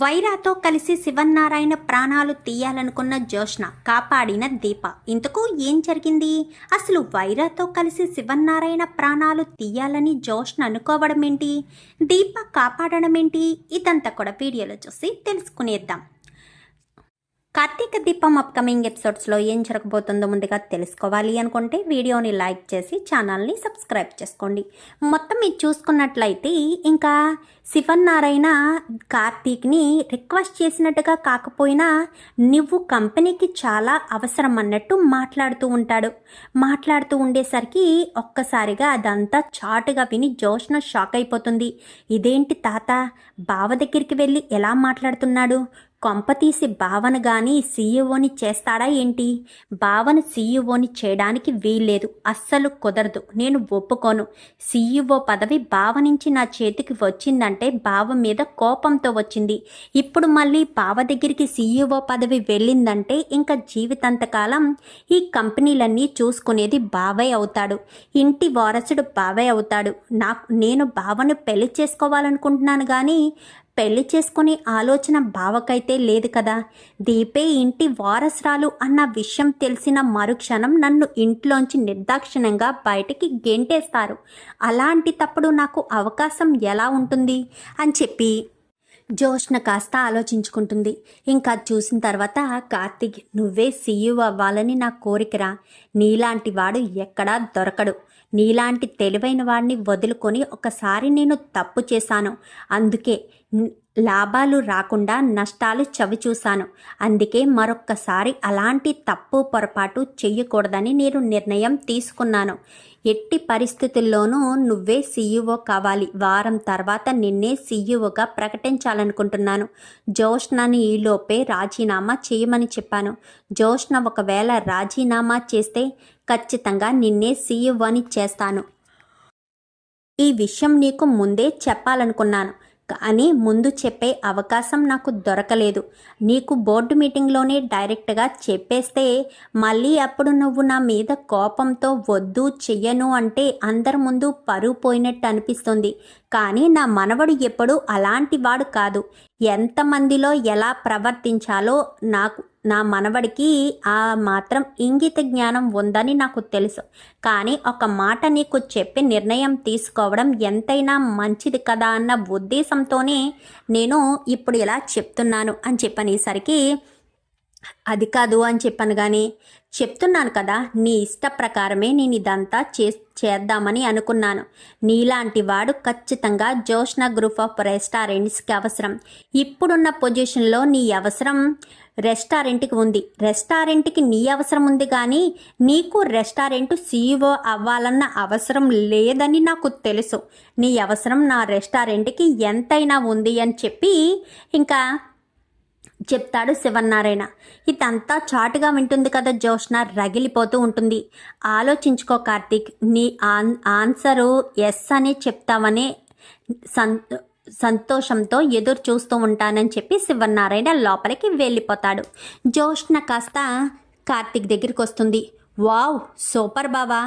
వైరాతో కలిసి శివన్నారాయణ ప్రాణాలు తీయాలనుకున్న జోష్న కాపాడిన దీప. ఇంతకు ఏం జరిగింది? అసలు వైరాతో కలిసి శివన్నారాయణ ప్రాణాలు తీయాలని జోష్న అనుకోవడం ఏంటి దీప కాపాడడం ఏంటి ఇదంతా కూడా వీడియోలో చూసి తెలుసుకునేద్దాం. కార్తీక దీపం అప్కమింగ్ ఎపిసోడ్స్లో ఏం జరగబోతుందో ముందుగా తెలుసుకోవాలి అనుకుంటే వీడియోని లైక్ చేసి ఛానల్ని సబ్స్క్రైబ్ చేసుకోండి. మొత్తం ఇది చూసుకున్నట్లయితే ఇంకా శివన్నారాయణ కార్తీక్ని రిక్వెస్ట్ చేసినట్టుగా కాకపోయినా నువ్వు కంపెనీకి చాలా అవసరం అన్నట్టు మాట్లాడుతూ ఉంటాడు. మాట్లాడుతూ ఉండేసరికి ఒక్కసారిగా అదంతా చాటుగా విని జోష్న షాక్ అయిపోతుంది. ఇదేంటి తాత? బావ దగ్గరికి వెళ్ళి ఎలా మాట్లాడుతున్నాడు? కొంపతీసి భావన గాని సీఈఓని చేస్తాడా ఏంటి? భావన సీఈఓని చేయడానికి వీల్లేదు. అస్సలు కుదరదు. నేను ఒప్పుకోను. సీఈఓ పదవి బావ నుంచి నా చేతికి వచ్చిందంటే బావ మీద కోపంతో వచ్చింది. ఇప్పుడు మళ్ళీ బావ దగ్గరికి సీఈఓ పదవి వెళ్ళిందంటే ఇంకా జీవితాంతకాలం ఈ కంపెనీలన్నీ చూసుకునేది బావే అవుతాడు. ఇంటి వారసుడు బావే అవుతాడు. నాకు నేను బావను పెళ్ళి చేసుకోవాలనుకుంటున్నాను కానీ పెళ్ళి చేసుకునే ఆలోచన బావకైతే లేదు కదా. దీపే ఇంటి వారసురాలు అన్న విషయం తెలిసిన మరుక్షణం నన్ను ఇంట్లోంచి నిర్దాక్షిణ్యంగా బయటికి గెంటేస్తారు. అలాంటి తప్పుడు నాకు అవకాశం ఎలా ఉంటుంది? అని చెప్పి జోష్న కాస్త ఆలోచించుకుంటుంది. ఇంకా చూసిన తర్వాత కార్తీక్ నువ్వే సీఈఓ అవ్వాలని నా కోరికరా. నీలాంటి వాడు ఎక్కడా దొరకడు. నీలాంటి తెలివైన వాడిని వదులుకొని ఒకసారి నేను తప్పు చేశాను. అందుకే లాభాలు రాకుండా నష్టాలు చవి చూశాను అందుకే మరొక్కసారి అలాంటి తప్పు పొరపాటు చెయ్యకూడదని నేను నిర్ణయం తీసుకున్నాను. ఎట్టి పరిస్థితుల్లోనూ నువ్వే సీఈఓ కావాలి. వారం తర్వాత నిన్నే సీఈఓగా ప్రకటించాలనుకుంటున్నాను. జోష్నని ఈలోపే రాజీనామా చేయమని చెప్పాను. జోష్న ఒకవేళ రాజీనామా చేస్తే ఖచ్చితంగా నిన్నే సీఈఓని చేస్తాను. ఈ విషయం నీకు ముందే చెప్పాలనుకున్నాను. కానీ ముందు చెప్పే అవకాశం నాకు దొరకలేదు. నీకు బోర్డు మీటింగ్లోనే డైరెక్ట్గా చెప్పేస్తే మళ్ళీ అప్పుడు నువ్వు నా మీద కోపంతో వద్దు చెయ్యను అంటే అందరి ముందు పరువు పోయినట్టు అనిపిస్తుంది. కానీ నా మనవడు ఎప్పుడు అలాంటి వాడు కాదు. ఎంతమందిలో ఎలా ప్రవర్తించాలో నాకు నా మనవడికి ఆ మాత్రం ఇంగిత జ్ఞానం ఉందని నాకు తెలుసు. కానీ ఒక మాట నీకు చెప్పి నిర్ణయం తీసుకోవడం ఎంతైనా మంచిది కదా అన్న ఉద్దేశంతోనే నేను ఇప్పుడు ఇలా చెప్తున్నాను అని చెప్పనేసరికి అది కాదు అని చెప్పాను కానీ చెప్తున్నాను కదా నీ ఇష్ట ప్రకారమే నేను ఇదంతా చే చేద్దామని అనుకున్నాను. నీలాంటి వాడు ఖచ్చితంగా జోష్న గ్రూప్ ఆఫ్ రెస్టారెంట్స్కి అవసరం. ఇప్పుడున్న పొజిషన్లో నీ అవసరం రెస్టారెంట్కి ఉంది. రెస్టారెంట్కి నీ అవసరం ఉంది కానీ నీకు రెస్టారెంట్ సీఈఓ అవ్వాలన్న అవసరం లేదని నాకు తెలుసు. నీ అవసరం నా రెస్టారెంట్కి ఎంతైనా ఉంది అని చెప్పి ఇంకా చెప్తాడు శివన్నారాయణ. ఇదంతా చాటుగా వింటుంది కదా జోష్న రగిలిపోతూ ఉంటుంది. ఆలోచించుకో కార్తీక్ నీ ఆన్ ఆన్సరు ఎస్ అని చెప్తామని సన్ సంతోషంతో ఎదురు చూస్తూ ఉంటానని చెప్పి శివన్నారాయణ లోపలికి వెళ్ళిపోతాడు. జోష్ణ కాస్త కార్తీక్ దగ్గరికి వస్తుంది. వావ్ సూపర్ బావా!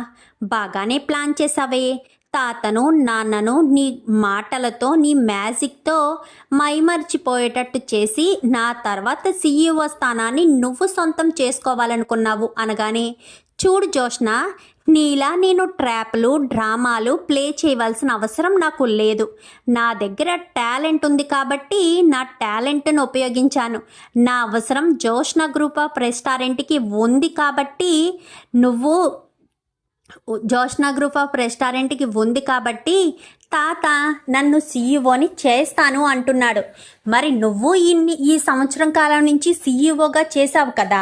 బాగానే ప్లాన్ చేసావే తాతను నాన్నను నీ మాటలతో నీ మ్యాజిక్తో మైమర్చిపోయేటట్టు చేసి నా తర్వాత సీఈఓ స్థానాన్ని నువ్వు సొంతం చేసుకోవాలనుకున్నావు అనగానే చూడు జోష్న నీలా నేను ట్రాప్లు డ్రామాలు ప్లే చేయవలసిన అవసరం నాకు లేదు. నా దగ్గర టాలెంట్ ఉంది కాబట్టి నా టాలెంట్ను ఉపయోగించాను. నా అవసరం జోష్ణ గ్రూప్ ఆఫ్ రెస్టారెంట్కి ఉంది కాబట్టి నువ్వు జోష్నా గ్రూప్ ఆఫ్ రెస్టారెంట్కి ఉంది కాబట్టి తాత నన్ను సీఈఓని చేస్తాను అంటున్నాడు. మరి నువ్వు ఇన్ని ఈ సంవత్సరం కాలం నుంచి సీఈఓగా చేసావు కదా.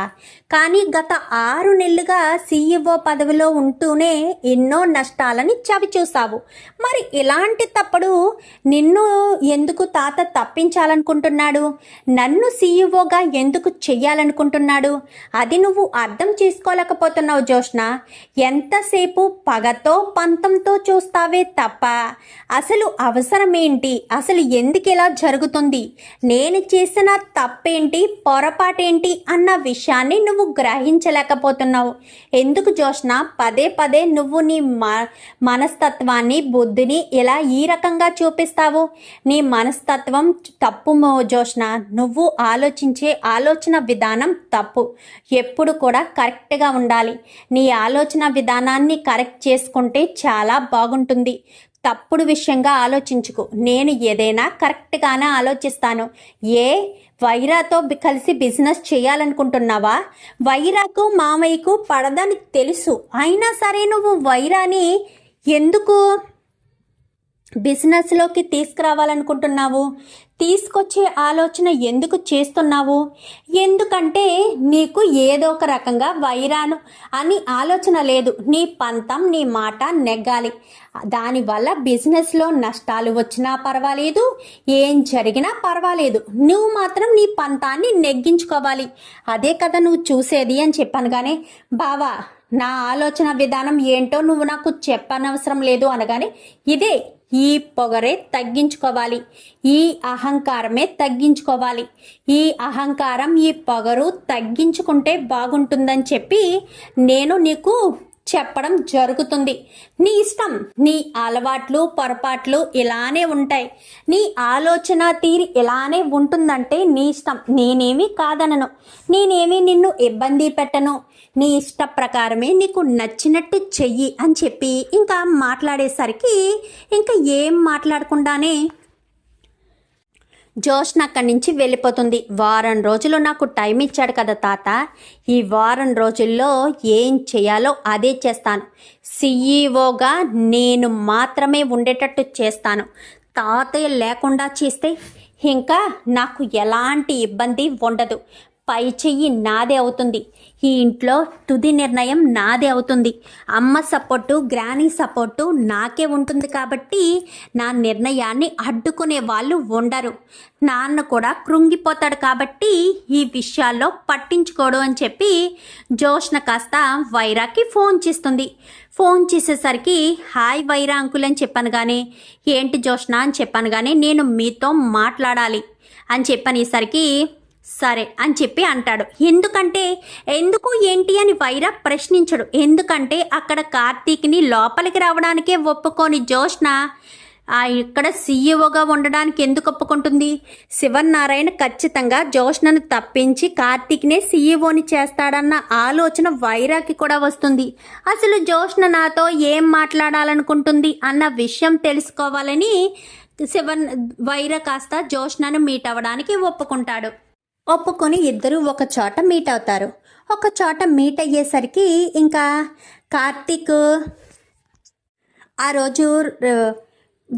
కానీ గత ఆరు నెలలుగా సీఈఓ పదవిలో ఉంటూనే ఎన్నో నష్టాలని చవి చూసావు మరి ఇలాంటి తప్పుడు నిన్ను ఎందుకు తాత తప్పించాలనుకుంటున్నాడు? నన్ను సీఈఓగా ఎందుకు చెయ్యాలనుకుంటున్నాడు అది నువ్వు అర్థం చేసుకోలేకపోతున్నావు జోష్ణ ఎంతసేపు పగతో పంతంతో చూస్తావే తప్ప అసలు అవసరం ఏంటి అసలు ఎందుకు ఇలా జరుగుతుంది? నేను చేసిన తప్పేంటి? పొరపాటేంటి? అన్న విషయాన్ని నువ్వు గ్రహించలేకపోతున్నావు. ఎందుకు జోష్న? పదే పదే నువ్వు నీ మ మనస్తత్వాన్ని బుద్ధిని ఇలా ఈ రకంగా చూపిస్తావు? నీ మనస్తత్వం తప్పు మో జోష్న. నువ్వు ఆలోచించే ఆలోచన విధానం తప్పు. ఎప్పుడు కూడా కరెక్ట్గా ఉండాలి. నీ ఆలోచన విధానాన్ని కరెక్ట్ చేసుకుంటే చాలా బాగుంటుంది. తప్పుడు విషయంగా ఆలోచించుకు. నేను ఏదైనా కరెక్ట్గానే ఆలోచిస్తాను. ఏ వైరాతో కలిసి బిజినెస్ చేయాలనుకుంటున్నావా? వైరాకు మామయ్యకు పడదని తెలుసు. అయినా సరే నువ్వు వైరాని ఎందుకు బిజినెస్లోకి తీసుకురావాలనుకుంటున్నావు? తీసుకొచ్చే ఆలోచన ఎందుకు చేస్తున్నావు? ఎందుకంటే నీకు ఏదో ఒక రకంగా వైరాను అని ఆలోచన లేదు. నీ పంతం నీ మాట నెగ్గాలి. దానివల్ల బిజినెస్లో నష్టాలు వచ్చినా పర్వాలేదు ఏం జరిగినా పర్వాలేదు. నువ్వు మాత్రం నీ పంతాన్ని నెగ్గించుకోవాలి. అదే కదా నువ్వు చూసేది అని చెప్పాను కానీ బావా నా ఆలోచన విధానం ఏంటో నువ్వు నాకు చెప్పనవసరం లేదు అనగానే ఇదే ఈ పొగరే తగ్గించుకోవాలి. ఈ అహంకారమే తగ్గించుకోవాలి. ఈ అహంకారం ఈ పొగరు తగ్గించుకుంటే బాగుంటుందని చెప్పి నేను నీకు చెప్పడం జరుగుతుంది. నీ ఇష్టం నీ అలవాట్లు పొరపాట్లు ఇలానే ఉంటాయి. నీ ఆలోచన తీరి ఇలానే ఉంటుందంటే నీ ఇష్టం. నేనేమి కాదనను. నేనేమి నిన్ను ఇబ్బంది పెట్టను. నీ ఇష్ట ప్రకారమే నీకు నచ్చినట్టు చెయ్యి అని చెప్పి ఇంకా మాట్లాడేసరికి ఇంకా ఏం మాట్లాడకుండానే జోష్న అక్కడి నుంచి వెళ్ళిపోతుంది. వారం రోజులు నాకు టైం ఇచ్చాడు కదా తాత. ఈ వారం రోజుల్లో ఏం చేయాలో అదే చేస్తాను. సిఈఓగా నేను మాత్రమే ఉండేటట్టు చేస్తాను. తాతయ్య లేకుండా చేస్తే ఇంకా నాకు ఎలాంటి ఇబ్బంది ఉండదు. పై చెయ్యి నాదే అవుతుంది. ఈ ఇంట్లో తుది నిర్ణయం నాదే అవుతుంది. అమ్మ సపోర్టు గ్రానీ సపోర్టు నాకే ఉంటుంది కాబట్టి నా నిర్ణయాన్ని అడ్డుకునే వాళ్ళు ఉండరు. నాన్న కూడా కృంగిపోతాడు కాబట్టి ఈ విషయాల్లో పట్టించుకోడు అని చెప్పి జోష్న కాస్త వైరాకి ఫోన్ చేస్తుంది. ఫోన్ చేసేసరికి హాయ్ వైరా అంకుల్ అని చెప్పాను కానీ ఏంటి జోష్న అని చెప్పాను కానీ నేను మీతో మాట్లాడాలి అని చెప్పనేసరికి సరే అని చెప్పి అంటాడు. ఎందుకంటే ఎందుకు ఏంటి అని వైరా ప్రశ్నించడు. ఎందుకంటే అక్కడ కార్తీక్ని లోపలికి రావడానికే ఒప్పుకోని జోష్న ఇక్కడ సీఈఓగా ఉండడానికి ఎందుకు ఒప్పుకుంటుంది? శివనారాయణ ఖచ్చితంగా జోష్నను తప్పించి కార్తీక్నే సీఈఓని చేస్తాడన్న ఆలోచన వైరాకి కూడా వస్తుంది. అసలు జోష్న నాతో ఏం మాట్లాడాలనుకుంటుంది అన్న విషయం తెలుసుకోవాలని శివన్ వైర కాస్త జోష్నను మీట్ అవ్వడానికి ఒప్పుకుంటాడు. ఒప్పుకొని ఇద్దరు ఒక చోట మీట్ అవుతారు. ఒక చోట మీట్ అయ్యేసరికి ఇంకా కార్తీక్ ఆ రోజు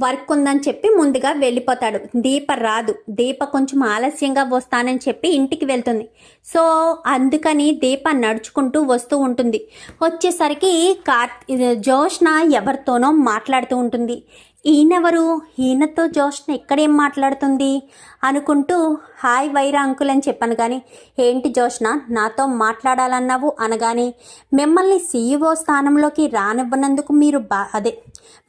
వర్క్ ఉందని చెప్పి ముందుగా వెళ్ళిపోతాడు. దీప రాదు. దీప కొంచెం ఆలస్యంగా వస్తానని చెప్పి ఇంటికి వెళ్తుంది. సో అందుకని దీప నడుచుకుంటూ వస్తూ ఉంటుంది. వచ్చేసరికి కార్ ఇది జోష్న ఎవరితోనో మాట్లాడుతూ ఉంటుంది. ఈయనెవరు? ఈయనతో జోష్న ఇక్కడేం మాట్లాడుతుంది? అనుకుంటూ హాయ్ వైరా అంకుల్ అని చెప్పాను కానీ ఏంటి జోష్న? నాతో మాట్లాడాలన్నావు అనగానే మిమ్మల్ని సీఈఓ స్థానంలోకి రానివ్వనందుకు మీరు బా అదే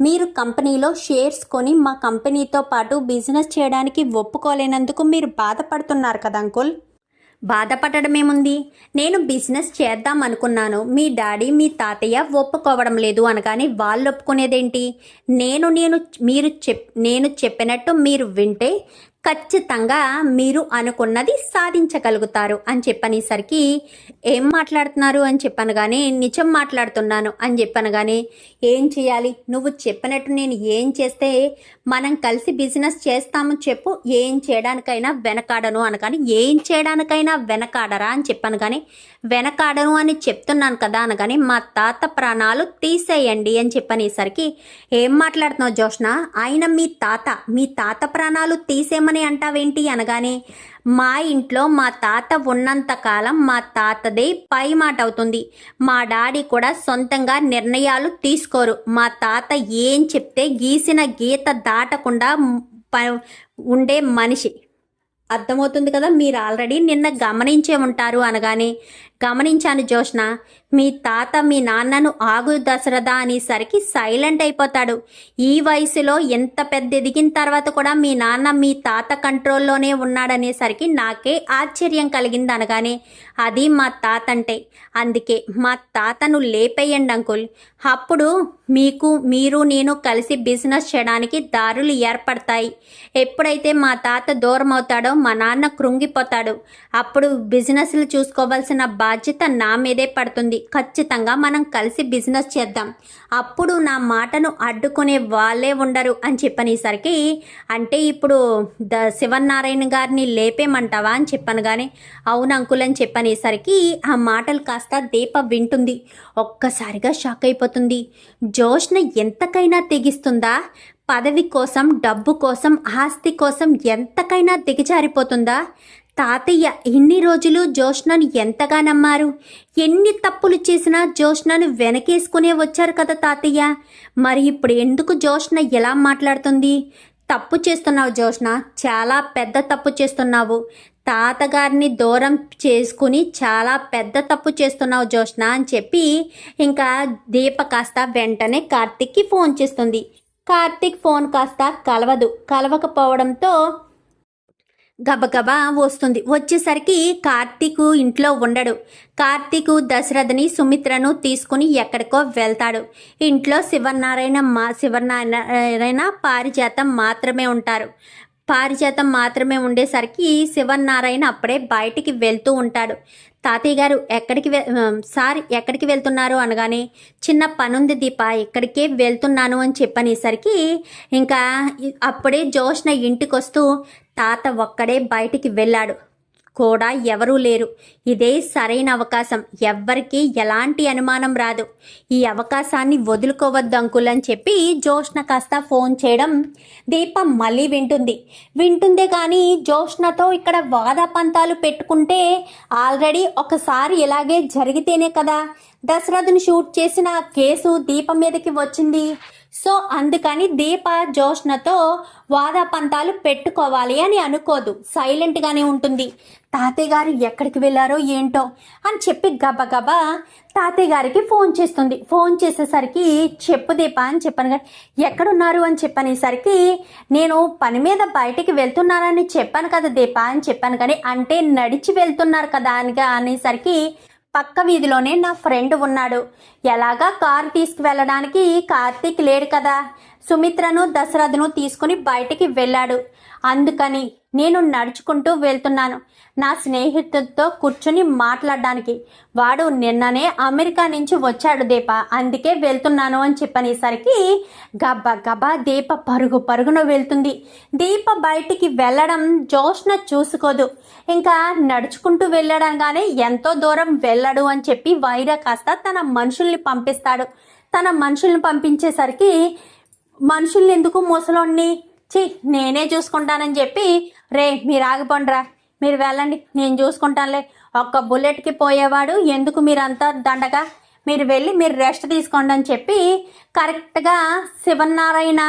మీరు కంపెనీలో షేర్స్ కొని మా కంపెనీతో పాటు బిజినెస్ చేయడానికి ఒప్పుకోలేనందుకు మీరు బాధపడుతున్నారు కదా అంకుల్? బాధపడడమేముంది? నేను బిజినెస్ చేద్దాం అనుకున్నాను. మీ డాడీ మీ తాతయ్య ఒప్పుకోవడం లేదు అనగానే వాళ్ళు ఒప్పుకునేదేంటి? నేను నేను మీరు చెప్ నేను చెప్పినట్టు మీరు వింటే ఖచ్చితంగా మీరు అనుకున్నది సాధించగలుగుతారు అని చెప్పనేసరికి ఏం మాట్లాడుతున్నారు అని చెప్పాను కానీ నిజం మాట్లాడుతున్నాను అని చెప్పాను కానీ ఏం చేయాలి? నువ్వు చెప్పినట్టు నేను ఏం చేస్తే మనం కలిసి బిజినెస్ చేస్తాము చెప్పు ఏం చేయడానికైనా వెనకాడను అనగాని ఏం చేయడానికైనా వెనకాడరా అని చెప్పాను కానీ వెనకాడను అని చెప్తున్నాను కదా అనగాని మా తాత ప్రాణాలు తీసేయండి అని చెప్పనేసరికి ఏం మాట్లాడుతున్నావు జోష్ణ ఆయన మీ తాత మీ తాత ప్రాణాలు తీసేయమని అంటావేంటి అనగానే మా ఇంట్లో మా తాత ఉన్నంత కాలం మా తాతదే పై మాట అవుతుంది. మా డాడీ కూడా సొంతంగా నిర్ణయాలు తీసుకోరు. మా తాత ఏం చెప్తే గీసిన గీత దాటకుండా ప- ఉండే మనిషి. అర్థమవుతుంది కదా మీరు ఆల్రెడీ నిన్న గమనించే ఉంటారు అనగానే గమనించాను జోష్న మీ తాత మీ నాన్నను ఆగు దశరథ అనేసరికి సైలెంట్ అయిపోతాడు. ఈ వయసులో ఎంత పెద్ద ఎదిగిన తర్వాత కూడా మీ నాన్న మీ తాత కంట్రోల్లోనే ఉన్నాడనేసరికి నాకే ఆశ్చర్యం కలిగింది అనగానే అది మా తాత అంటే అందుకే మా తాతను లేపేయండి అంకుల్. అప్పుడు మీకు మీరు నేను కలిసి బిజినెస్ చేయడానికి దారులు ఏర్పడతాయి. ఎప్పుడైతే మా తాత దూరం అవుతాడో మా నాన్న కృంగిపోతాడు. అప్పుడు బిజినెస్లు చూసుకోవాల్సిన బాధ్యత నా మీదే పడుతుంది. ఖచ్చితంగా మనం కలిసి బిజినెస్ చేద్దాం. అప్పుడు నా మాటను అడ్డుకునే వాళ్ళే ఉండరు అని చెప్పనేసరికి అంటే ఇప్పుడు ద శివనారాయణ గారిని లేపేమంటావా అని చెప్పాను కానీ అవును అంకుల్ అని చెప్పనేసరికి ఆ మాటలు కాస్త దీప వింటుంది. ఒక్కసారిగా షాక్ అయిపోతుంది. జోష్న ఎంతకైనా తెగిస్తుందా? పదవి కోసం డబ్బు కోసం ఆస్తి కోసం ఎంతకైనా దిగజారిపోతుందా? తాతయ్య ఇన్ని రోజులు జోష్నను ఎంతగా నమ్మారు ఎన్ని తప్పులు చేసినా జోష్నను వెనకేసుకునే వచ్చారు కదా తాతయ్య? మరి ఇప్పుడు ఎందుకు జోష్న ఎలా మాట్లాడుతుంది? తప్పు చేస్తున్నావు జోష్న చాలా పెద్ద తప్పు చేస్తున్నావు. తాతగారిని దూరం చేసుకుని చాలా పెద్ద తప్పు చేస్తున్నావు జోష్న అని చెప్పి ఇంకా దీప కాస్త వెంటనే కార్తిక్కి ఫోన్ చేస్తుంది. కార్తిక్ ఫోన్ కాస్త కలవదు. కలవకపోవడంతో గబగబా వస్తుంది. వచ్చేసరికి కార్తీకు ఇంట్లో ఉండడు. కార్తీకు దశరథని సుమిత్రను తీసుకుని ఎక్కడికో వెళ్తాడు. ఇంట్లో శివనారాయణ మా శివనారాయణ పారిజాతం మాత్రమే ఉంటారు. పారిజాతం మాత్రమే ఉండేసరికి శివనారాయణ అప్పుడే బయటికి వెళ్తూ ఉంటాడు. తాతయ్య గారు ఎక్కడికి వె సార్ ఎక్కడికి వెళ్తున్నారు అనగానే చిన్న పనుంది దీప ఎక్కడికే వెళ్తున్నాను అని చెప్పనేసరికి ఇంకా అప్పుడే జోష్న ఇంటికి వస్తూ తాత ఒక్కడే బయటికి వెళ్ళాడు. కూడా ఎవరూ లేరు. ఇదే సరైన అవకాశం. ఎవ్వరికీ ఎలాంటి అనుమానం రాదు. ఈ అవకాశాన్ని వదులుకోవద్దు అంకుల్ అని చెప్పి జోష్ణ కాస్త ఫోన్ చేయడం దీపం మళ్ళీ వింటుంది. వింటుందే కానీ జోష్ణతో ఇక్కడ వాదాపంతాలు పెట్టుకుంటే ఆల్రెడీ ఒకసారి ఇలాగే జరిగితేనే కదా. దశరథుని షూట్ చేసిన కేసు దీపం మీదకి వచ్చింది. సో అందుకని దీప జోష్నతో వాదాపంతాలు పెట్టుకోవాలి అని అనుకోదు. సైలెంట్గానే ఉంటుంది. తాతయ్య గారు ఎక్కడికి వెళ్ళారో ఏంటో అని చెప్పి గబగబా తాతయ్య గారికి ఫోన్ చేస్తుంది. ఫోన్ చేసేసరికి చెప్పు దీప అని చెప్పాను కానీ ఎక్కడున్నారు అని చెప్పనేసరికి నేను పని మీద బయటికి వెళ్తున్నానని చెప్పాను కదా దీప అని చెప్పాను కానీ అంటే నడిచి వెళ్తున్నారు కదా అని అనేసరికి పక్క వీధిలోనే నా ఫ్రెండ్ ఉన్నాడు. ఎలాగా కారు తీసుకువెళ్ళడానికి కార్తీక్ లేడు కదా? సుమిత్రను దశరథను తీసుకుని బయటికి వెళ్ళాడు. అందుకని నేను నడుచుకుంటూ వెళ్తున్నాను. నా స్నేహితుడితో కూర్చుని మాట్లాడడానికి. వాడు నిన్ననే అమెరికా నుంచి వచ్చాడు దీప. అందుకే వెళ్తున్నాను అని చెప్పనేసరికి గబ్బ గబ్బా దీప పరుగు పరుగున వెళ్తుంది. దీప బయటికి వెళ్ళడం జోష్న చూసుకోదు. ఇంకా నడుచుకుంటూ వెళ్ళడంగానే ఎంతో దూరం వెళ్ళడు అని చెప్పి వైరా కాస్త తన మనుషుల్ని పంపిస్తాడు. తన మనుషుల్ని పంపించేసరికి మనుషుల్ని ఎందుకు ముసలోడిని? చీ నేనే చూసుకుంటానని చెప్పి రే మీరు ఆగిపోండిరా. మీరు వెళ్ళండి నేను చూసుకుంటానులే. ఒక్క బుల్లెట్కి పోయేవాడు ఎందుకు మీరంతా దండగా? మీరు వెళ్ళి మీరు రెస్ట్ తీసుకోండి అని చెప్పి కరెక్ట్గా శివనారాయణ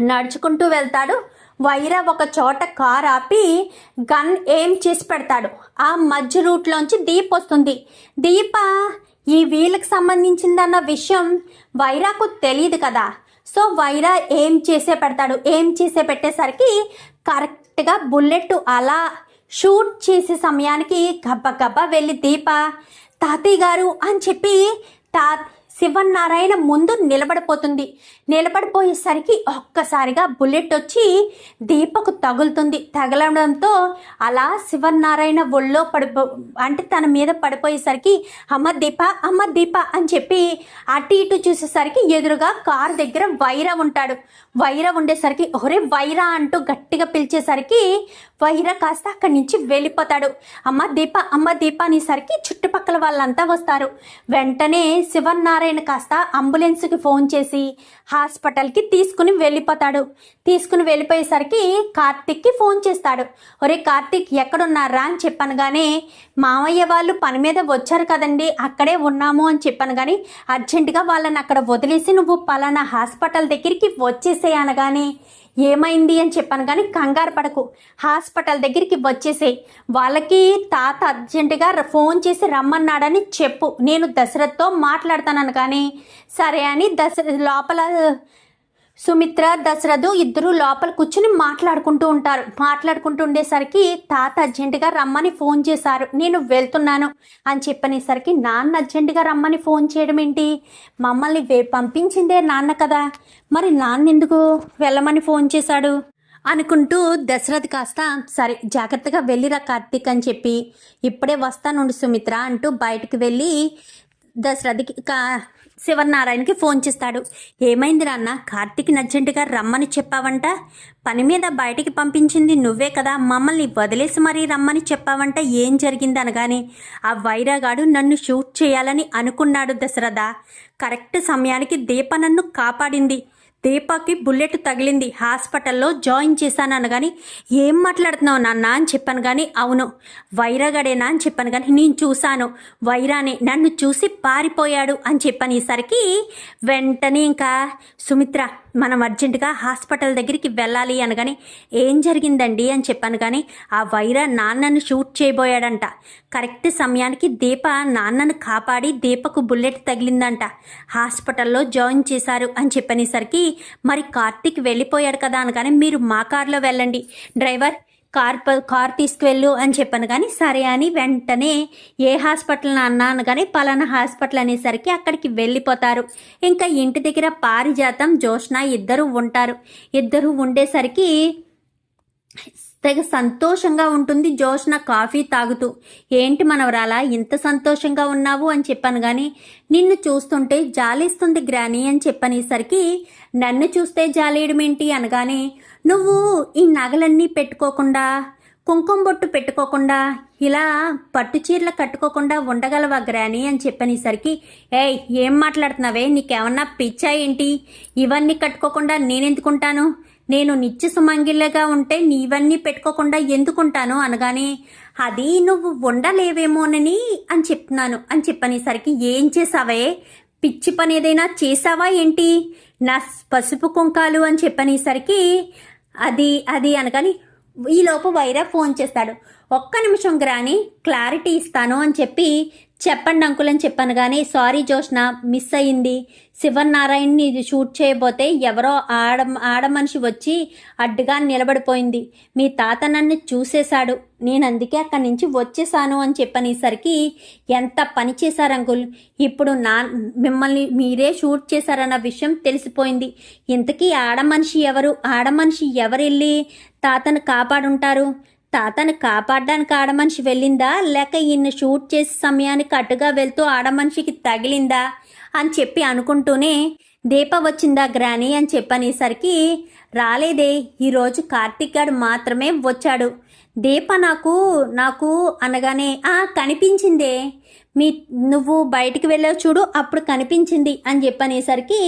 నడుచుకుంటూ వెళ్తాడు. వైరా ఒక చోట కార్ ఆపి గన్ ఏం చేసి పెడతాడు? ఆ మధ్య రూట్లోంచి దీప్ వస్తుంది. దీప ఈ వీళ్ళకి సంబంధించిందన్న విషయం వైరాకు తెలియదు కదా. సో వైరా ఏం చేసే పెడతాడు? ఏం చేసే పెట్టేసరికి కరెక్ట్గా బుల్లెట్ అలా షూట్ చేసే సమయానికి గబ్బ గబ్బ వెళ్ళి దీప తాతయ్య గారు అని చెప్పి తా శివనారాయణ ముందు నిలబడిపోతుంది. నిలబడిపోయేసరికి ఒక్కసారిగా బుల్లెట్ వచ్చి దీపకు తగులుతుంది. తగలడంతో అలా శివనారాయణ ఒళ్ళో పడిపో అంటే తన మీద పడిపోయేసరికి అమ్మ దీప అమ్మ దీప అని చెప్పి అటు ఇటు చూసేసరికి ఎదురుగా కారు దగ్గర వైరా ఉంటాడు. వైర ఉండేసరికి ఒరే వైరా అంటూ గట్టిగా పిలిచేసరికి వైరా కాస్త అక్కడి నుంచి వెళ్ళిపోతాడు. అమ్మ దీప అమ్మ దీప అనేసరికి చుట్టుపక్కల వాళ్ళంతా వస్తారు. వెంటనే శివనారాయణ కాస్త అంబులెన్స్కి ఫోన్ చేసి హాస్పిటల్కి తీసుకుని వెళ్ళిపోతాడు. తీసుకుని వెళ్ళిపోయేసరికి కార్తిక్కి ఫోన్ చేస్తాడు. ఒరే కార్తిక్ ఎక్కడున్నారా? అని చెప్పాను కానీ మామయ్య వాళ్ళు పని మీద వచ్చారు కదండి అక్కడే ఉన్నాము అని చెప్పాను కానీ అర్జెంటుగా వాళ్ళని అక్కడ వదిలేసి నువ్వు పలానా హాస్పిటల్ దగ్గరికి వచ్చేసే కానీ ఏమైంది అని చెప్పాను కానీ కంగారు పడకు. హాస్పిటల్ దగ్గరికి వచ్చేసే వాళ్ళకి తాత అర్జెంటుగా ఫోన్ చేసి రమ్మన్నాడని చెప్పు. నేను దశరథ్తో మాట్లాడతానని కానీ సరే అని దశ లోపల సుమిత్ర దశరథు ఇద్దరు లోపల కూర్చుని మాట్లాడుకుంటూ ఉంటారు. మాట్లాడుకుంటూ ఉండేసరికి తాత అర్జెంటుగా రమ్మని ఫోన్ చేశారు. నేను వెళ్తున్నాను అని చెప్పనేసరికి నాన్న అర్జెంటుగా రమ్మని ఫోన్ చేయడం ఏంటి? మమ్మల్ని వే- పంపించిందే నాన్న కదా. మరి నాన్న ఎందుకు వెళ్ళమని ఫోన్ చేశాడు? అనుకుంటూ దశరథ్ కాస్త సరే జాగ్రత్తగా వెళ్ళిరా కార్తీక్ అని చెప్పి ఇప్పుడే వస్తానుండు సుమిత్ర అంటూ బయటకు వెళ్ళి దశరథ్కి కా శివనారాయణకి ఫోన్ చేస్తాడు. ఏమైంది రాన్న కార్తీక్ అర్జెంటుగా రమ్మని చెప్పావంట? పని మీద బయటికి పంపించింది నువ్వే కదా. మమ్మల్ని వదిలేసి మరీ రమ్మని చెప్పావంట. ఏం జరిగింది అనగానే ఆ వైరాగాడు నన్ను షూట్ చేయాలని అనుకున్నాడు దశరథ. కరెక్ట్ సమయానికి దీప నన్ను కాపాడింది. దీపాకి బుల్లెట్ తగిలింది. హాస్పిటల్లో జాయిన్ చేశాను అనగాని ఏం మాట్లాడుతున్నావు నాన్న? అని చెప్పాను కానీ అవును వైరగడేనా అని చెప్పాను కానీ నేను చూశాను. వైరానే నన్ను చూసి పారిపోయాడు. అని చెప్పనేసరికి వెంటనే ఇంకా సుమిత్ర మనం అర్జెంటుగా హాస్పిటల్ దగ్గరికి వెళ్ళాలి అనగాని ఏం జరిగిందండి అని చెప్పాను కానీ ఆ వైరా నాన్నను షూట్ చేయబోయాడంట. కరెక్ట్ సమయానికి దీప నాన్నను కాపాడి దీపకు బుల్లెట్ తగిలిందంట. హాస్పిటల్లో జాయిన్ చేశారు అని చెప్పనేసరికి మరి కార్తీక్ వెళ్ళిపోయాడు కదా అనగానే మీరు మా కార్లో వెళ్ళండి. డ్రైవర్ కార్ కార్ తీసుకువెళ్ళు అని చెప్పాను. కానీ సరే అని వెంటనే ఏ హాస్పిటల్ అన్నాను కానీ పలానా హాస్పిటల్ అనేసరికి అక్కడికి వెళ్ళిపోతారు. ఇంకా ఇంటి దగ్గర పారిజాతం జోష్న ఇద్దరు ఉంటారు. ఇద్దరు ఉండేసరికి తెగ సంతోషంగా ఉంటుంది జోష్న కాఫీ తాగుతూ. ఏంటి మనవరాలా ఇంత సంతోషంగా ఉన్నావు అని చెప్పాను. కానీ నిన్ను చూస్తుంటే జాలిస్తుంది గ్రాని అని చెప్పనేసరికి నన్ను చూస్తే జాలేయడమేంటి అనగానే నువ్వు ఈ నగలన్నీ పెట్టుకోకుండా కుంకుమ బొట్టు పెట్టుకోకుండా ఇలా పట్టు చీరలు కట్టుకోకుండా ఉండగలవా గ్రాని? అని చెప్పనేసరికి ఏయ్ ఏం మాట్లాడుతున్నావే? నీకేమన్నా పిచ్చా ఏంటి? ఇవన్నీ కట్టుకోకుండా నేనెందుకుంటాను? నేను నిత్య సుమంగిల్లగా ఉంటే నీవన్నీ పెట్టుకోకుండా ఎందుకుంటాను? అనగానే అది నువ్వు ఉండలేవేమోనని అని చెప్తున్నాను. అని చెప్పనేసరికి ఏం చేసావే పిచ్చి పని ఏదైనా చేసావా ఏంటి? నా పసుపు కుంకాలు అని చెప్పనేసరికి అది అది అనగాని ఈలోపు వైరా ఫోన్ చేస్తాడు. ఒక్క నిమిషం గ్రాని క్లారిటీ ఇస్తాను అని చెప్పి చెప్పండి అంకుల్ అని చెప్పాను కానీ సారీ జోష్న మిస్ అయింది శివనారాయణని ఇది షూట్ చేయబోతే ఎవరో ఆడ ఆడ మనిషి వచ్చి అడ్డుగా నిలబడిపోయింది. మీ తాత నన్ను చూసేశాడు. నేను అందుకే అక్కడి నుంచి వచ్చేసాను అని చెప్పనేసరికి ఎంత పని చేశారు అంకుల్? ఇప్పుడు నా మిమ్మల్ని మీరే షూట్ చేశారన్న విషయం తెలిసిపోయింది. ఇంతకీ ఆడ మనిషి ఎవరు? ఆడ మనిషి ఎవరు వెళ్ళి తాతను కాపాడుంటారు? తాతను కాపాడడానికి ఆడమనిషి వెళ్ళిందా? లేక ఈయన్ని షూట్ చేసే సమయానికి అటుగా వెళ్తూ ఆడమనిషికి తగిలిందా? అని చెప్పి అనుకుంటూనే దీప వచ్చిందా గ్రాని అని చెప్పనేసరికి రాలేదే ఈరోజు కార్తీక్ గారు మాత్రమే వచ్చాడు. దీప నాకు నాకు అనగానే ఆ కనిపించిందే. మీ నువ్వు బయటికి వెళ్ళావు చూడు అప్పుడు కనిపించింది అని చెప్పనేసరికి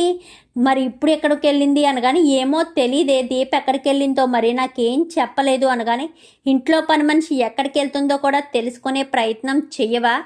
మరి ఇప్పుడు ఎక్కడికి వెళ్ళింది? అనగాని ఏమో తెలియదే దీప ఎక్కడికి వెళ్ళిందో మరి నాకేం చెప్పలేదు. అనగాని ఇంట్లో పని మనిషి ఎక్కడికి వెళ్తుందో కూడా తెలుసుకునే ప్రయత్నం చెయ్యవా?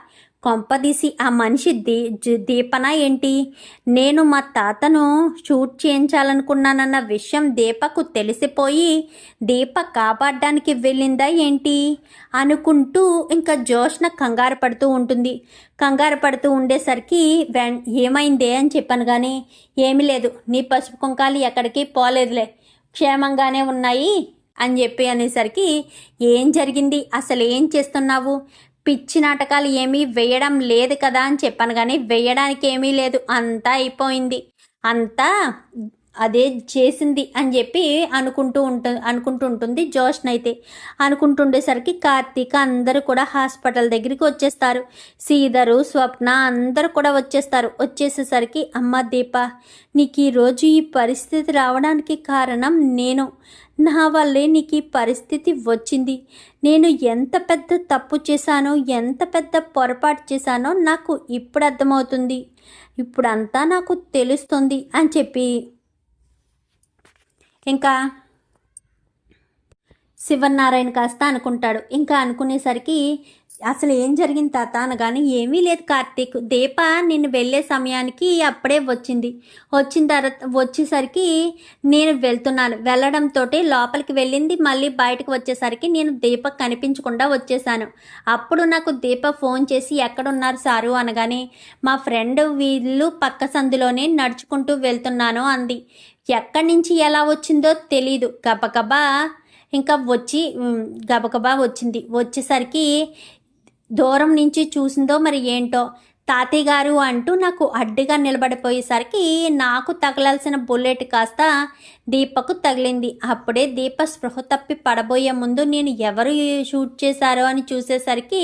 కొంపదీసి ఆ మనిషి దీ జ- దీపన ఏంటి? నేను మా తాతను షూట్ చేయించాలనుకున్నానన్న విషయం దీపకు తెలిసిపోయి దీప కాపాడడానికి వెళ్ళిందా ఏంటి? అనుకుంటూ ఇంకా జోష్న కంగారు పడుతూ ఉంటుంది. కంగారు పడుతూ ఉండేసరికి వెన్ ఏమైందే? అని చెప్పాను కానీ ఏమీ లేదు. నీ పసుపు కుంకాలు ఎక్కడికి పోలేదులే. క్షేమంగానే ఉన్నాయి అని చెప్పి అనేసరికి ఏం జరిగింది? అసలు ఏం చేస్తున్నావు? పిచ్చి నాటకాలు ఏమీ వేయడం లేదు కదా అని చెప్పాను కానీ వేయడానికి ఏమీ లేదు. అంతా అయిపోయింది. అంతా అదే చేసింది అని చెప్పి అనుకుంటూ ఉంటు అనుకుంటూ ఉంటుంది జోష్న అయితే. అనుకుంటుండేసరికి కార్తీక్ అందరూ కూడా హాస్పిటల్ దగ్గరికి వచ్చేస్తారు. శ్రీధరు స్వప్న అందరూ కూడా వచ్చేస్తారు. వచ్చేసేసరికి అమ్మ దీప నీకు ఈరోజు ఈ పరిస్థితి రావడానికి కారణం నేను. నా వల్లే నీకు ఈ పరిస్థితి వచ్చింది. నేను ఎంత పెద్ద తప్పు చేశానో ఎంత పెద్ద పొరపాటు చేశానో నాకు ఇప్పుడు అర్థమవుతుంది. ఇప్పుడంతా నాకు తెలుస్తుంది అని చెప్పి ఇంకా శివనారాయణ కాస్త అనుకుంటాడు. ఇంకా అనుకునేసరికి అసలు ఏం జరిగింది తాత అనగానే ఏమీ లేదు కార్తీక్ దీప నేను వెళ్ళే సమయానికి అప్పుడే వచ్చింది. వచ్చిన తర్వాత వచ్చేసరికి నేను వెళ్తున్నాను. వెళ్ళడంతో లోపలికి వెళ్ళింది. మళ్ళీ బయటకు వచ్చేసరికి నేను దీప కనిపించకుండా వచ్చేసాను. అప్పుడు నాకు దీప ఫోన్ చేసి ఎక్కడున్నారు సారు? అనగానే మా ఫ్రెండ్ వీళ్ళు పక్క సందులోనే నడుచుకుంటూ వెళ్తున్నాను అంది. ఎక్కడి నుంచి ఎలా వచ్చిందో తెలీదు. గబగబా ఇంకా వచ్చి గబగబా వచ్చింది. వచ్చేసరికి దూరం నుంచి చూసిందో మరి ఏంటో? తాతయ్య గారు అంటూ నాకు అడ్డుగా నిలబడిపోయేసరికి నాకు తగలాల్సిన బుల్లెట్ కాస్త దీపకు తగిలింది. అప్పుడే దీప స్పృహ తప్పి పడబోయే ముందు నేను ఎవరు షూట్ చేశారో అని చూసేసరికి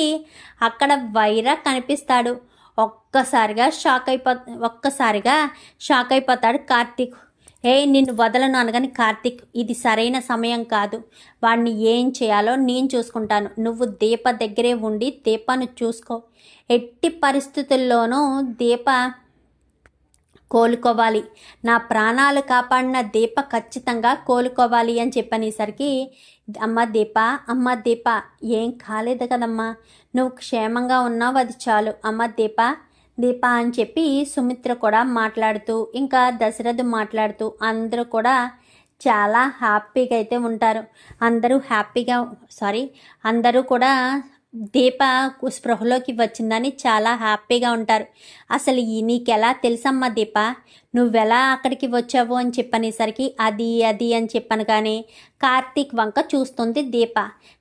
అక్కడ వైరా కనిపిస్తాడు. ఒక్కసారిగా షాక్ అయిపో ఒక్కసారిగా షాక్ అయిపోతాడు కార్తీక్. ఏ నిన్ను వదలను అనగాని కార్తీక్ ఇది సరైన సమయం కాదు. వాడిని ఏం చేయాలో నేను చూసుకుంటాను. నువ్వు దీప దగ్గరే ఉండి దీపను చూసుకో. ఎట్టి పరిస్థితుల్లోనూ దీప కోలుకోవాలి. నా ప్రాణాలు కాపాడిన దీప ఖచ్చితంగా కోలుకోవాలి అని చెప్పనేసరికి అమ్మ దీప అమ్మ దీప ఏం కాలేదు కదమ్మా. నువ్వు క్షేమంగా ఉన్నావు అది చాలు. అమ్మ దీప దీప అని చెప్పి సుమిత్ర కూడా మాట్లాడుతూ ఇంకా దశరథ్ మాట్లాడుతూ అందరూ కూడా చాలా హ్యాపీగా అయితే ఉంటారు. అందరూ హ్యాపీగా సారీ అందరూ కూడా దీప స్పృహలోకి వచ్చిందని చాలా హ్యాపీగా ఉంటారు. అసలు ఈ నీకెలా తెలుసమ్మా దీప? నువ్వెలా అక్కడికి వచ్చావు అని చెప్పనేసరికి అది అది అని చెప్పాను కానీ కార్తీక్ వంక చూస్తుంది దీప.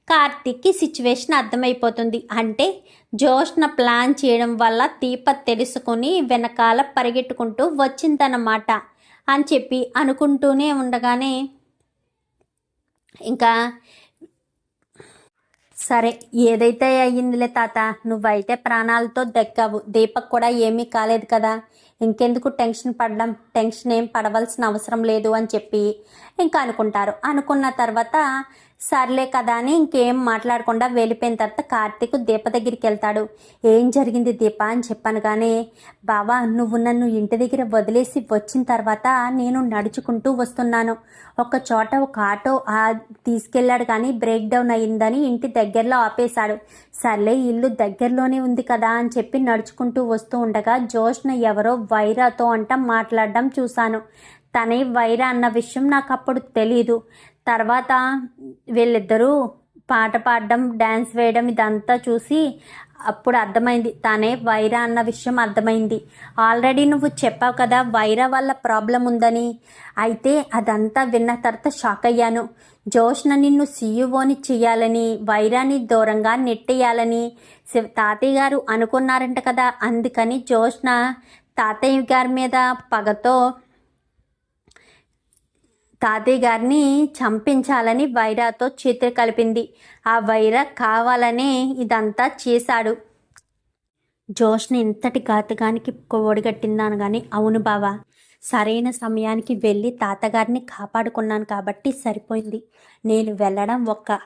కార్తీక్కి సిచ్యువేషన్ అర్థమైపోతుంది. అంటే జోష్న ప్లాన్ చేయడం వల్ల దీప తెలుసుకొని వెనకాల పరిగెట్టుకుంటూ వచ్చిందన్నమాట అని చెప్పి అనుకుంటూనే ఉండగానే ఇంకా సరే ఏదైతే అయ్యిందిలే తాత నువ్వైతే ప్రాణాలతో దక్కావు. దీపక్ కూడా ఏమీ కాలేదు కదా. ఇంకెందుకు టెన్షన్ పడడం? టెన్షన్ ఏం పడవలసిన అవసరం లేదు అని చెప్పి ఇంకా అనుకుంటారు. అనుకున్న తర్వాత సర్లే కదా అని ఇంకేం మాట్లాడకుండా వెళ్ళిపోయిన తర్వాత కార్తీక్ దీప దగ్గరికి వెళ్తాడు. ఏం జరిగింది దీప అని చెప్పాను కానీ బావా నువ్వు నన్ను ఇంటి దగ్గర వదిలేసి వచ్చిన తర్వాత నేను నడుచుకుంటూ వస్తున్నాను. ఒక చోట ఒక ఆటో తీసుకెళ్ళాడు కానీ బ్రేక్ డౌన్ అయ్యిందని ఇంటి దగ్గరలో ఆపేశాడు. సర్లే ఇల్లు దగ్గరలోనే ఉంది కదా అని చెప్పి నడుచుకుంటూ వస్తూ ఉండగా జోష్న ఎవరో వైరాతో అంట మాట్లాడడం చూశాను. తనే వైరా అన్న విషయం నాకు అప్పుడు తెలీదు. తర్వాత వీళ్ళిద్దరూ పాట పాడడం డ్యాన్స్ వేయడం ఇదంతా చూసి అప్పుడు అర్థమైంది. తనే వైరా అన్న విషయం అర్థమైంది. ఆల్రెడీ నువ్వు చెప్పావు కదా వైరా వల్ల ప్రాబ్లం ఉందని. అయితే అదంతా విన్న తర్వాత షాక్ అయ్యాను. జోష్న నిన్ను సీఈఓని చేయాలని వైరాని దూరంగా నెట్టేయాలని శివ- తాతయ్య గారు అనుకున్నారంట కదా. అందుకని జోష్న తాతయ్య గారి మీద పగతో తాతయ్య గారిని చంపించాలని వైరాతో చేతులు కలిపింది. ఆ వైరా కావాలనే ఇదంతా చేశాడు. జోష్ని ఇంతటి ఘాతకానికి ఒడిగట్టిందాను కానీ అవును బావా. సరైన సమయానికి వెళ్ళి తాతగారిని కాపాడుకున్నాను కాబట్టి సరిపోయింది. నేను వెళ్ళడం ఒక్క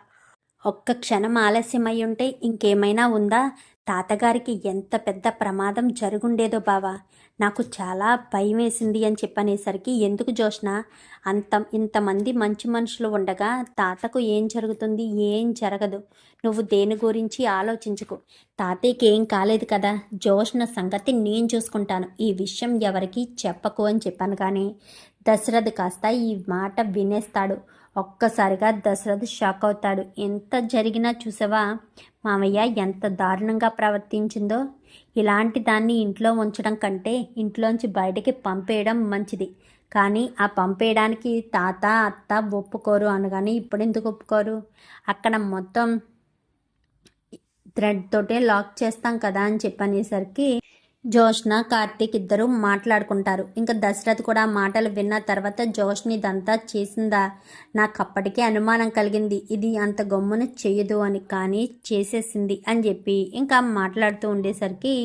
ఒక్క క్షణం ఆలస్యమై ఉంటే ఇంకేమైనా ఉందా? తాతగారికి ఎంత పెద్ద ప్రమాదం జరుగుండేదో బావా. నాకు చాలా భయం వేసింది అని చెప్పనేసరికి ఎందుకు జోష్న? అంత ఇంతమంది మంచి మనుషులు ఉండగా తాతకు ఏం జరుగుతుంది? ఏం జరగదు. నువ్వు దేని గురించి ఆలోచించుకు. తాతయ్యకి ఏం కాలేదు కదా. జోష్న సంగతి నేను చూసుకుంటాను. ఈ విషయం ఎవరికి చెప్పకు అని చెప్పాను కానీ దశరథ్ కాస్త ఈ మాట వినేస్తాడు. ఒక్కసారిగా దశరథ్ షాక్ అవుతాడు. ఎంత జరిగినా చూసావా? మామయ్య ఎంత దారుణంగా ప్రవర్తించిందో? ఇలాంటి దాన్ని ఇంట్లో ఉంచడం కంటే ఇంట్లోంచి బయటికి పంపేయడం మంచిది. కానీ ఆ పంపేయడానికి తాత అత్త ఒప్పుకోరు అనగానే ఇప్పుడు ఎందుకు ఒప్పుకోరు? అక్కడ మొత్తం థ్రెడ్ తోటే లాక్ చేస్తాం కదా అని చెప్పనేసరికి జోష్న కార్తీక్ ఇద్దరు మాట్లాడుకుంటారు. ఇంకా దశరథ్ కూడా మాటలు విన్న తర్వాత జోష్ని ఇదంతా చేసిందా? నాకు అప్పటికే అనుమానం కలిగింది. ఇది అంత గమ్మున చేయదు అని కానీ చేసేసింది అని చెప్పి ఇంకా మాట్లాడుతూ ఉండేసరికి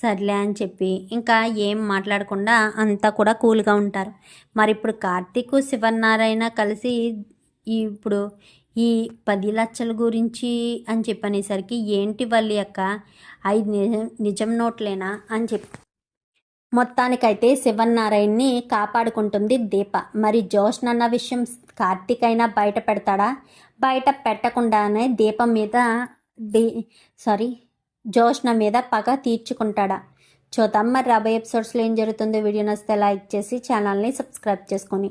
సర్లే అని చెప్పి ఇంకా ఏం మాట్లాడకుండా అంతా కూడా కూల్గా ఉంటారు. మరి ఇప్పుడు కార్తీక్ శివనారాయణ కలిసి ఇప్పుడు ఈ పది లక్షల గురించి అని చెప్పనేసరికి ఏంటి వల్లి అక్క? ఐదు నిజం నిజం నోట్లేనా? అని చెప్పి మొత్తానికైతే శివన్నారాయణ్ని కాపాడుకుంటుంది దీప. మరి జోష్న అన్న విషయం కార్తీక్ అయినా బయట పెడతాడా? బయట పెట్టకుండానే దీపం మీద దీ సారీ జోష్న మీద పగ తీర్చుకుంటాడా? చూద్దాం. మరి రాబోయే ఎపిసోడ్స్లో ఏం జరుగుతుందో వీడియో నచ్చితే లైక్ చేసి ఛానల్ని సబ్స్క్రైబ్ చేసుకొని